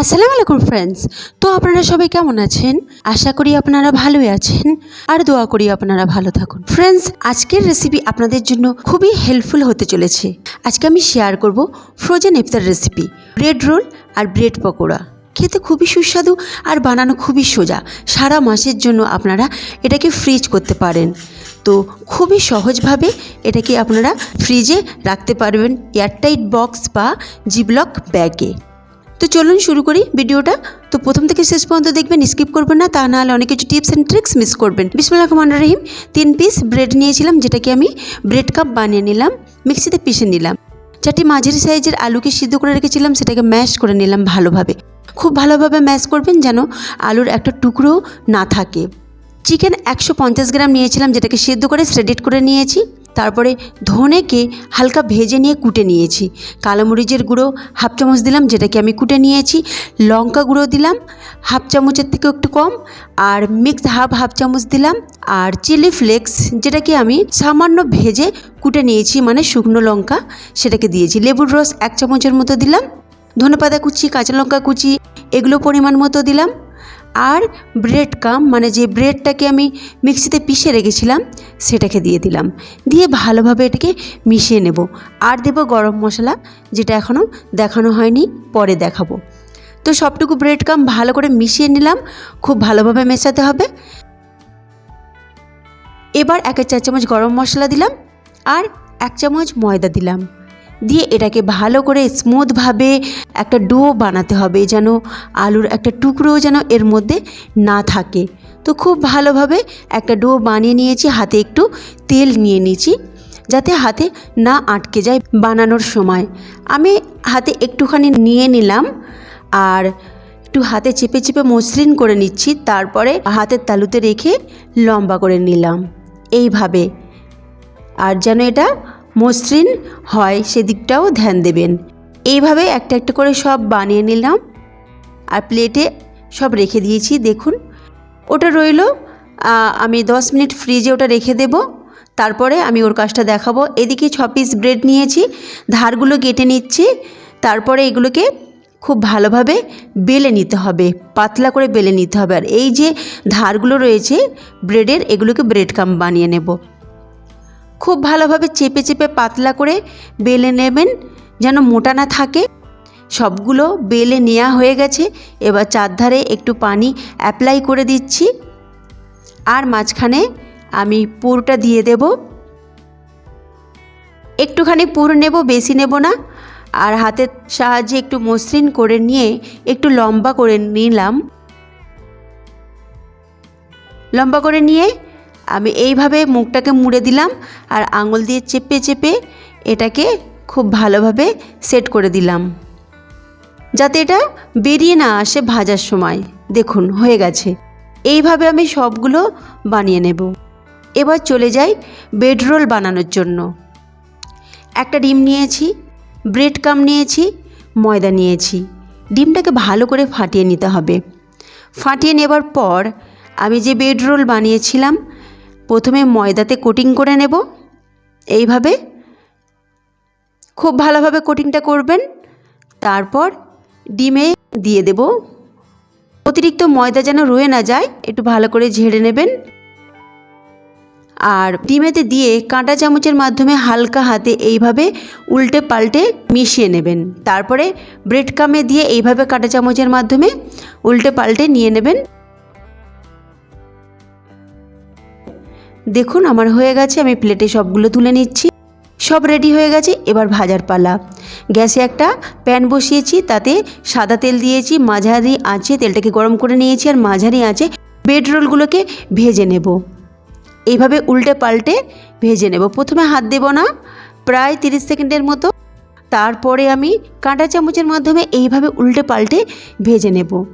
আসসালামু আলাইকুম ফ্রেন্ডস তো আপনারা সবাই কেমন আছেন? আশা করি আপনারা ভালোই আছেন। আর দোয়া করি আপনারা ভালো থাকুন। ফ্রেন্ডস আজকের রেসিপি আপনাদের জন্য খুবই হেল্পফুল হতে চলেছে। আজকে আমি শেয়ার করব ফ্রোজেন ইফতার রেসিপি ব্রেড রোল আর ব্রেড পকোড়া। খেতে খুবই সুস্বাদু আর বানানো খুবই সোজা। সারা মাসের জন্য আপনারা এটাকে ফ্রিজ করতে পারেন। তো খুবই সহজভাবে এটাকে আপনারা ফ্রিজে রাখতে পারবেন এয়ারটাইট বক্স বা জিবলক ব্যাগে তো চলুন শুরু করি ভিডিওটা। তো প্রথম থেকে শেষ পর্যন্ত দেখবেন স্কিপ করবেন না, তা নাহলে অনেক কিছু টিপস অ্যান্ড ট্রিক্স মিস করবেন। বিসমুল্লাহ রহমান রহিম তিন পিস ব্রেড নিয়েছিলাম, যেটাকে আমি ব্রেড কাপ বানিয়ে নিলাম, মিক্সিতে পিষে নিলাম। চারটি মাঝারি সাইজের আলুকে সিদ্ধ করে রেখেছিলাম, সেটাকে ম্যাশ করে নিলাম ভালোভাবে। খুব ভালোভাবে ম্যাশ করবেন যেন আলুর একটা টুকরো না থাকে। চিকেন একশো পঞ্চাশ গ্রাম নিয়েছিলাম, যেটাকে সিদ্ধ করে শ্রেডিট করে নিয়েছি। তারপরে ধনেকে হালকা ভেজে নিয়ে কুটে নিয়েছি। কালো মরিচের গুঁড়ো হাফ চামচ দিলাম, যেটাকে আমি কুটে নিয়েছি। লঙ্কা গুঁড়ো দিলাম, হাফ চামচের থেকেও একটু কম। আর মিক্স হাফ হাফ চামচ দিলাম। আর চিলি ফ্লেক্স যেটাকে আমি সামান্য ভেজে কুটে নিয়েছি মানে শুকনো লঙ্কা, সেটাকে দিয়েছি। লেবুর রস এক চামচের মতো দিলাম। ধনেপাতা কুচি, কাঁচা লঙ্কা কুচি, এগুলো পরিমাণ মতো দিলাম। আর ব্রেড কাম মানে যে ব্রেডটাকে আমি মিক্সিতে পিষে রেখেছিলাম, সেটাকে দিয়ে দিলাম। দিয়ে ভালোভাবে এটাকে মিশিয়ে নেব। আর দেব গরম মশলা, যেটা এখনও দেখানো হয়নি, পরে দেখাবো। তো সবটুকু ব্রেড কাম ভালো করে মিশিয়ে নিলাম, খুব ভালোভাবে মেশাতে হবে। এবার এক চার চামচ গরম মশলা দিলাম, আর এক চামচ ময়দা দিলাম। দিয়ে এটাকে ভালো করে স্মুথভাবে একটা ডো বানাতে হবে, যেন আলুর একটা টুকরোও যেন এর মধ্যে না থাকে। তো খুব ভালোভাবে একটা ডো বানিয়ে নিয়েছি, হাতে একটু তেল নিয়ে নিয়েছি, যাতে হাতে না আটকে যায় বানানোর সময়। আমি হাতে একটুখানি নিয়ে নিলাম, আর একটু হাতে চেপে চেপে মসৃণ করে নিচ্ছি, তারপরে হাতের তালুতে রেখে লম্বা করে নিলাম। এইভাবে। আর যেন এটা মসৃণ হয় সেদিকটাও ধ্যান দেবেন। এইভাবে একটা একটা করে সব বানিয়ে নিলাম। আর প্লেটে সব রেখে দিয়েছি, দেখুন। ওটা রইল আমি দশ মিনিট ফ্রিজে ওটা রেখে দেব। তারপরে আমি ওর কাজটা দেখাবো। এদিকে ছ পিস ব্রেড নিয়েছি, ধারগুলো কেটে নিচ্ছি। তারপরে এগুলোকে খুব ভালোভাবে বেলে নিতে হবে, পাতলা করে বেলে নিতে হবে। আর এই যে ধারগুলো রয়েছে ব্রেডের এগুলোকে ব্রেড কাম বানিয়ে নেব। খুব ভালোভাবে চেপে চেপে পাতলা করে বেলে নেবেন, যেন মোটা না থাকে। সবগুলো বেলে নেওয়া হয়ে গেছে। এবার চারধারে একটু পানি অ্যাপ্লাই করে দিচ্ছি। আর মাঝখানে আমি পুরটা দিয়ে দেব। একটুখানি পুর নেব, বেশি নেব না। আর হাতের সাহায্যে একটু মসৃণ করে নিয়ে একটু লম্বা করে নিলাম। লম্বা করে নিয়ে আমি এইভাবে মুখটাকে মুড়ে দিলাম আর আঙুল দিয়ে চেপে চেপে এটাকে খুব ভালোভাবে সেট করে দিলাম। যাতে এটা বেরিয়ে না আসে ভাজার সময়। দেখুন, হয়ে গেছে। এইভাবে আমি সবগুলো বানিয়ে নেব। এবার চলে যাই বেড রোল বানানোর জন্য। একটা ডিম নিয়েছি, ব্রেড কাম নিয়েছি, ময়দা নিয়েছি। ডিমটাকে ভালো করে ফাটিয়ে নিতে হবে। ফাটিয়ে নেবার পর আমি যে বেড রোল বানিয়েছিলাম প্রথমে ময়দাতে কোটিং করে নেব। এইভাবে খুব ভালোভাবে কোটিংটা করবেন। তারপর ডিমে দিয়ে দেব। অতিরিক্ত ময়দা যেন রয়ে না যায়, একটু ভালো করে ঝেড়ে নেবেন। আর ডিমেতে দিয়ে কাঁটা চামচের মাধ্যমে হালকা হাতে এইভাবে উল্টে পাল্টে মিশিয়ে নেবেন। তারপরে ব্রেড কামে দিয়ে এইভাবে কাঁটা চামচের মাধ্যমে উল্টে পাল্টে নিয়ে নেবেন। দেখুন, আমার হয়ে গেছে, আমি প্লেটে সবগুলো তুলে নিচ্ছি। সব রেডি হয়ে গেছে, এবার ভাজার পালা। গ্যাসে একটা প্যান বসিয়েছি, তাতে সাদা তেল দিয়েছি, মাঝারি আঁচে তেলটাকে গরম করে নিয়েছি, আর মাঝারি আঁচে বেড রোলগুলোকে ভেজে নেব। এইভাবে উল্টে পাল্টে ভেজে নেব। প্রথমে হাত দেব না, প্রায় তিরিশ সেকেন্ডের মতো। তারপরে আমি কাঁটা চামচের মাধ্যমে এইভাবে উল্টে পাল্টে ভেজে নেব।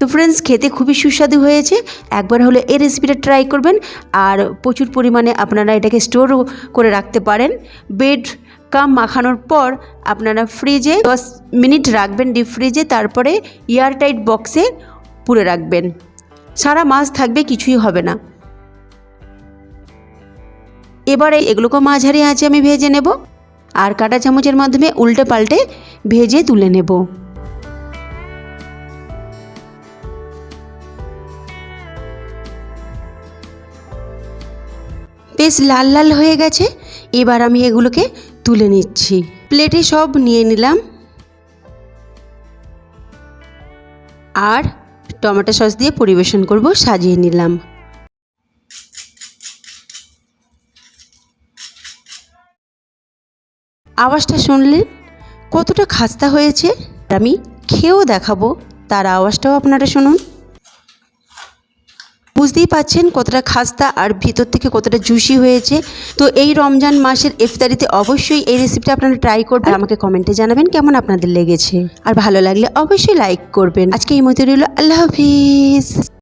তো ফ্রেন্ডস খেতে খুবই সুস্বাদু হয়েছে। একবার হলে এই রেসিপিটা ট্রাই করবেন। আর প্রচুর পরিমাণে আপনারা এটাকে স্টোরও করে রাখতে পারেন। বেড কাম মাখানোর পর আপনারা ফ্রিজে দশ মিনিট রাখবেন ডিপ ফ্রিজে তারপরে এয়ারটাইট বক্সে পুরে রাখবেন। সারা মাস থাকবে, কিছুই হবে না। এবারে এগুলোকে মাঝারি আঁচে আমি ভেজে নেব। আর কাঁটা চামচের মাধ্যমে উল্টে পাল্টে ভেজে তুলে নেব। বেশ লাল লাল হয়ে গেছে। এবার আমি এগুলোকে তুলে নিচ্ছি। প্লেটে সব নিয়ে নিলাম। আর টমেটো সস দিয়ে পরিবেশন করব, সাজিয়ে নিলাম। আওয়াজটা শুনলেন? কতটা খাস্তা হয়েছে? আমি খেয়েও দেখাবো। তার আওয়াজটাও আপনারা শুনুন। বুঝতেই পাচ্ছেন কতটা খাস্তা আর ভিতর থেকে কতটা জুসি হয়েছে। তো এই রমজান মাসের ইফতারিতে অবশ্যই এই রেসিপিটা আপনারা ট্রাই করবেন। আমাকে কমেন্টে জানাবেন কেমন আপনাদের লেগেছে। আর ভালো লাগলে অবশ্যই লাইক করবেন। আজকে এই মতো রইল। আল্লাহ হাফিজ।